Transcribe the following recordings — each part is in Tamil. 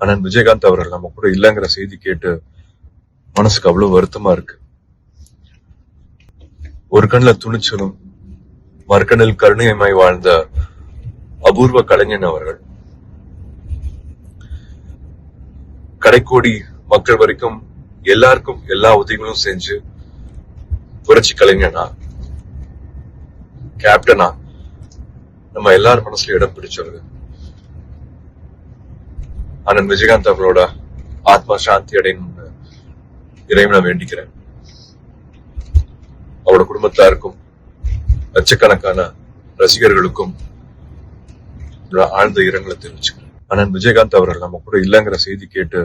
ஆனா விஜயகாந்த் அவர்கள் நம்ம கூட இல்லைங்கிற செய்தி கேட்டு மனசுக்கு அவ்வளவு வருத்தமா இருக்கு. ஒரு கண்ணுல துணிச்சலும் மறுக்கண்ணில் கருணையமாய் வாழ்ந்த அபூர்வ கலைஞன் அவர்கள். கடைக்கோடி மக்கள் வரைக்கும் எல்லாருக்கும் எல்லா உதவிகளும் செஞ்சு புரட்சி கலைஞனா கேப்டனா நம்ம எல்லார் மனசுல இடம் பிடிச்சவர்கள் அண்ணன் விஜயகாந்த் அவர்களோட ஆத்மா சாந்தி அடையணும்னு நான் வேண்டிக்கிறேன். அவரோட குடும்பத்தாருக்கும் லட்சக்கணக்கான ரசிகர்களுக்கும் ஆழ்ந்த இரங்கலை தெரிவிச்சுக்கிறேன். அண்ணன் விஜயகாந்த் அவர்கள் நம்ம கூட இல்லைங்கிற செய்தி கேட்டு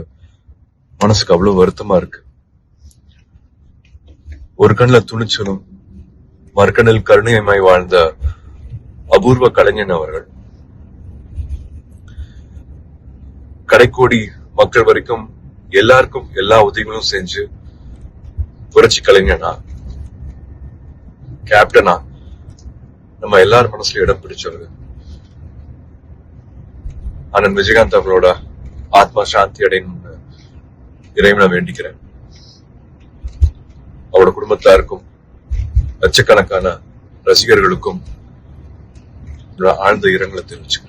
மனசுக்கு அவ்வளவு வருத்தமா இருக்கு. ஒரு கண்ணுல துணிச்சலும் மறுக்கண்ணில் கருணையமாய் வாழ்ந்த அபூர்வ கலைஞன் அவர்கள் கடைக்கோடி மக்கள் வரைக்கும் எல்லாருக்கும் எல்லா உதவிகளும் செஞ்சு புரட்சி கலைஞனா கேப்டனா நம்ம எல்லார் மனசுல இடம் பிடிச்சவங்க அண்ணன் விஜயகாந்த் அவர்களோட ஆத்மா சாந்தி அடையணும்னு இறைவனை வேண்டிக்கிறேன். அவரோட குடும்பத்தாருக்கும் லட்சக்கணக்கான ரசிகர்களுக்கும் ஆழ்ந்த இரங்கலை தெரிவிச்சு